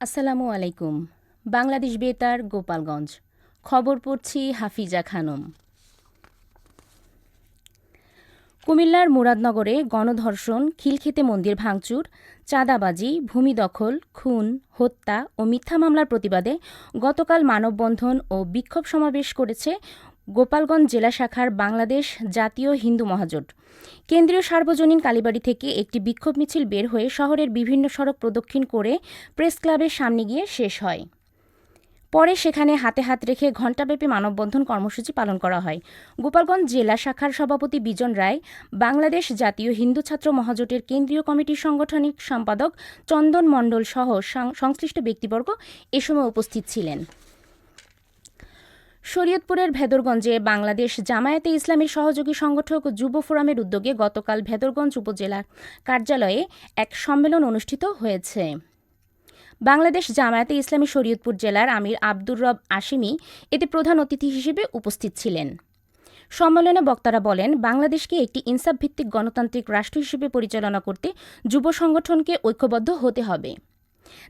আসসালামু আলাইকুম। বাংলাদেশ বেতার, গোপালগঞ্জ। খবর পড়ছি হাফিজা খানম। কুমিল্লার মুরাদনগরে গণধর্ষণ খিলক্ষেতে মন্দির ভাঙচুর, চাঁদাবাজি, ভূমি দখল, খুন, হত্যা ও মিথ্যা মামলার প্রতিবাদে গতকাল মানববন্ধন ও বিক্ষোভ সমাবেশ করেছে গোপালগঞ্জ জেলা শাখার বাংলাদেশ জাতীয় হিন্দু মহাজোট। কেন্দ্রীয় সার্বজনীন কালীবাড়ি থেকে একটি বিক্ষোভ মিছিল বের হয়ে শহরের বিভিন্ন সড়ক প্রদক্ষিণ করে প্রেস ক্লাবের সামনে গিয়ে শেষ হয়। পরে সেখানে হাতে হাত রেখে ঘণ্টাব্যাপী মানববন্ধন কর্মসূচি পালন করা হয়। গোপালগঞ্জ জেলা শাখার সভাপতি বিজন রায়, বাংলাদেশ জাতীয় হিন্দু ছাত্র মহাজোটের কেন্দ্রীয় কমিটির সাংগঠনিক সম্পাদক চন্দন মণ্ডল সহ সংশ্লিষ্ট ব্যক্তিবর্গ এ সময় উপস্থিত ছিলেন। শরীয়তপুরের ভেদরগঞ্জে বাংলাদেশ জামায়াতে ইসলামের সহযোগী সংগঠক যুব ফোরামের উদ্যোগে গতকাল ভেদরগঞ্জ উপজেলার কার্যালয়ে এক সম্মেলন অনুষ্ঠিত হয়েছে। বাংলাদেশ জামায়াতে ইসলামী শরীয়তপুর জেলার আমির আব্দুর রব আশিমি এতে প্রধান অতিথি হিসেবে উপস্থিত ছিলেন। সম্মেলনে বক্তারা বলেন, বাংলাদেশকে একটি ইনসাফ ভিত্তিক গণতান্ত্রিক রাষ্ট্র হিসেবে পরিচালনা করতে যুব সংগঠনকে ঐক্যবদ্ধ হতে হবে।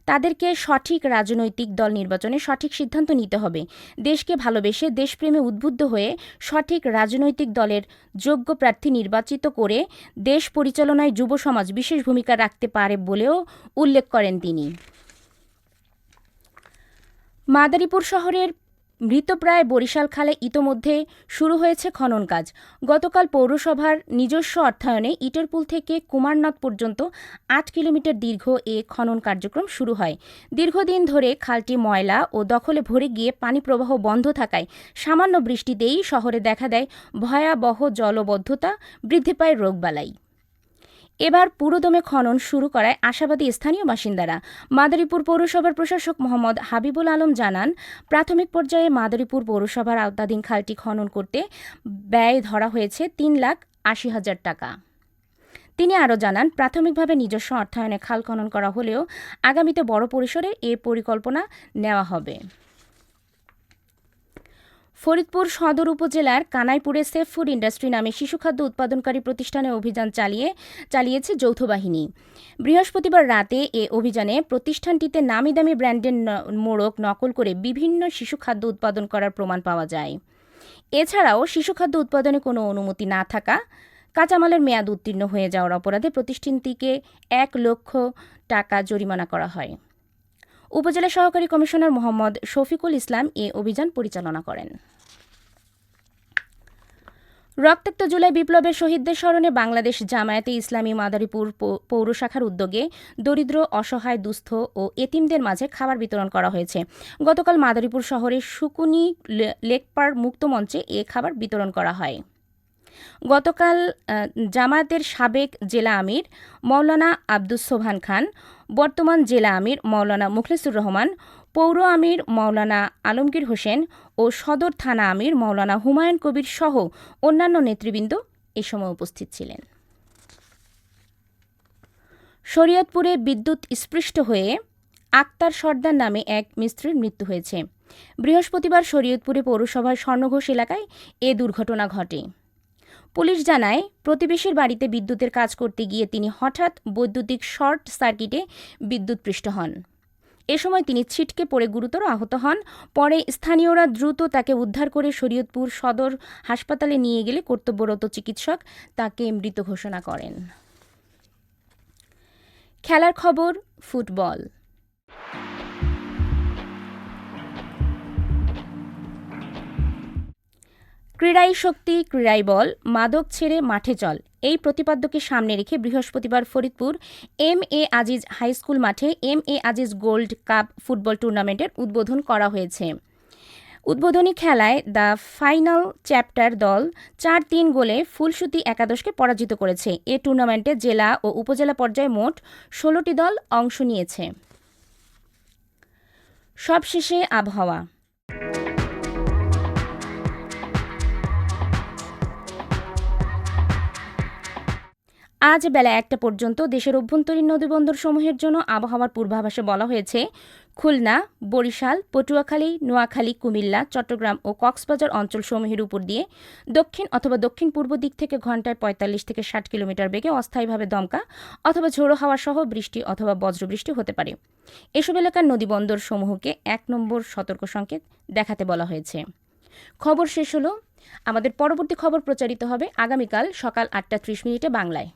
তাদেরকে সঠিক রাজনৈতিক দল নির্বাচনে সঠিক সিদ্ধান্ত নিতে হবে। দেশকে ভালোবেসে দেশপ্রেমে উদ্বুদ্ধ হয়ে সঠিক রাজনৈতিক দলের যোগ্য প্রার্থী নির্বাচিত করে দেশ পরিচালনায় যুব সমাজ বিশেষ ভূমিকা রাখতে পারে বলেও উল্লেখ করেন তিনি। মাদারীপুর শহরের মৃতপ্রায় বরিশাল খালে ইতোমধ্যে শুরু হয়েছে খনন কাজ। গতকাল পৌরসভার নিজস্ব অর্থায়নে ইটের পুল থেকে কুমারনাথ পর্যন্ত আট কিলোমিটার দীর্ঘ এ খনন কার্যক্রম শুরু হয়। দীর্ঘদিন ধরে খালটি ময়লা ও দখলে ভরে গিয়ে পানি প্রবাহ বন্ধ থাকায় সামান্য বৃষ্টিতেই শহরে দেখা দেয় ভয়াবহ জলবদ্ধতা, বৃদ্ধি পায় রোগবালাই। এবার পুরোদমে খনন শুরু করায় আশাবাদী স্থানীয় বাসিন্দারা। মাদারীপুর পৌরসভার প্রশাসক মোহাম্মদ হাবিবুল আলম জানান, প্রাথমিক পর্যায়ে মাদারীপুর পৌরসভার আওতাধীন খালটি খনন করতে ব্যয় ধরা হয়েছে তিন লাখ আশি হাজার টাকা। তিনি আরও জানান, প্রাথমিকভাবে নিজস্ব অর্থায়নে খাল খনন করা হলেও আগামীতে বড় পরিসরে এ পরিকল্পনা নেওয়া হবে। ফরিদপুর সদর উপজেলার কানাইপুরে সেফ ফুড ইন্ডাস্ট্রি নামে শিশু খাদ্য উৎপাদনকারী প্রতিষ্ঠানে অভিযান চালিয়ে, চালিয়েছে যৌথ বাহিনী। বৃহস্পতিবার রাতে এ অভিযানে প্রতিষ্ঠানটিতে নামি দামি ব্র্যান্ডের মোড়ক নকল করে বিভিন্ন শিশু খাদ্য উৎপাদন করার প্রমাণ পাওয়া যায়। এছাড়াও শিশু খাদ্য উৎপাদনে কোনো অনুমতি না থাকা, কাঁচামালের মেয়াদ উত্তীর্ণ হয়ে যাওয়ার অপরাধে প্রতিষ্ঠানটিকে এক লক্ষ টাকা জরিমানা করা হয়। উপজেলা সহকারী কমিশনার মোহাম্মদ শফিকুল ইসলাম এ অভিযান পরিচালনা করেন। রক্তাক্ত জুলাই বিপ্লবের শহীদদের স্মরণে বাংলাদেশ জামায়াতে ইসলামী মাদারীপুর পৌর শাখার উদ্যোগে দরিদ্র, অসহায়, দুস্থ ও এতিমদের মাঝে খাবার বিতরণ করা হয়েছে। গতকাল মাদারীপুর শহরের সুকুনি লেকপার মুক্ত মঞ্চে এ খাবার বিতরণ করা হয়। গতকাল জামায়াতের সাবেক জেলা আমির মৌলানা আব্দুস সোভান খান বর্তমান জেলা আমির মৌলানা মুখলেসুর রহমান, পৌর আমির মৌলানা আলমগীর হোসেন ও সদর থানা আমির মৌলানা হুমায়ুন কবির সহ অন্যান্য নেতৃবৃন্দ এ সময় উপস্থিত ছিলেন। শরীয়তপুরে বিদ্যুৎ স্পৃষ্ট হয়ে আক্তার সর্দার নামে এক মিস্ত্রির মৃত্যু হয়েছে। বৃহস্পতিবার শরীয়তপুরে পৌরসভার স্বর্ণঘোষ এলাকায় এ দুর্ঘটনা ঘটে। পুলিশ জানায়, প্রতিবেশীর বাড়িতে বিদ্যুতের কাজ করতে গিয়ে তিনি হঠাৎ বৈদ্যুতিক শর্ট সার্কিটে বিদ্যুৎপৃষ্ট হন। এ সময় তিনি ছিটকে পড়ে গুরুতর আহত হন। পরে স্থানীয়রা দ্রুত তাকে উদ্ধার করে শরীয়তপুর সদর হাসপাতালে নিয়ে গেলে কর্তব্যরত চিকিৎসক তাকে মৃত ঘোষণা করেন। খেলার খবর, ফুটবল। ক্রীড়াই শক্তি, ক্রীড়াই বল, মাদক ছেড়ে মাঠে চল। এই প্রতিপাদ্যকে সামনে রেখে বৃহস্পতিবার Faridpur M A Aziz high school মাঠে M A Aziz gold cup football টুর্নামেন্টের উদ্বোধন করা হয়েছে। উদ্বোধনী খেলায় দ্য ফাইনাল চ্যাপ্টার দল চার তিন গোলে ফুলসুতি একাদশকে পরাজিত করেছে। এ টুর্নামেন্টে জেলা ও উপজেলা পর্যায়ে মোট ষোলোটি দল অংশ নিয়েছে। সবশেষে আবহাওয়া। আজ বেলা একটা পর্যন্ত দেশের অভ্যন্তরীণ নদীবন্দরসমূহের জন্য আবহাওয়ার পূর্বাভাসে বলা হয়েছে, খুলনা, বরিশাল, পটুয়াখালী, নোয়াখালী, কুমিল্লা, চট্টগ্রাম ও কক্সবাজার অঞ্চলসমূহের উপর দিয়ে দক্ষিণ অথবা দক্ষিণ পূর্ব দিক থেকে ঘন্টায় পঁয়তাল্লিশ থেকে ষাট কিলোমিটার বেগে অস্থায়ীভাবে দমকা অথবা ঝোড়ো হাওয়া সহ বৃষ্টি অথবা বজ্রবৃষ্টি হতে পারে। এসব এলাকার নদীবন্দর সমূহকে এক নম্বর সতর্ক সংকেত দেখাতে বলা হয়েছে। খবর শেষ হলো। আমাদের পরবর্তী খবর প্রচারিত হবে আগামীকাল সকাল আটটা ত্রিশ মিনিটে বাংলায়।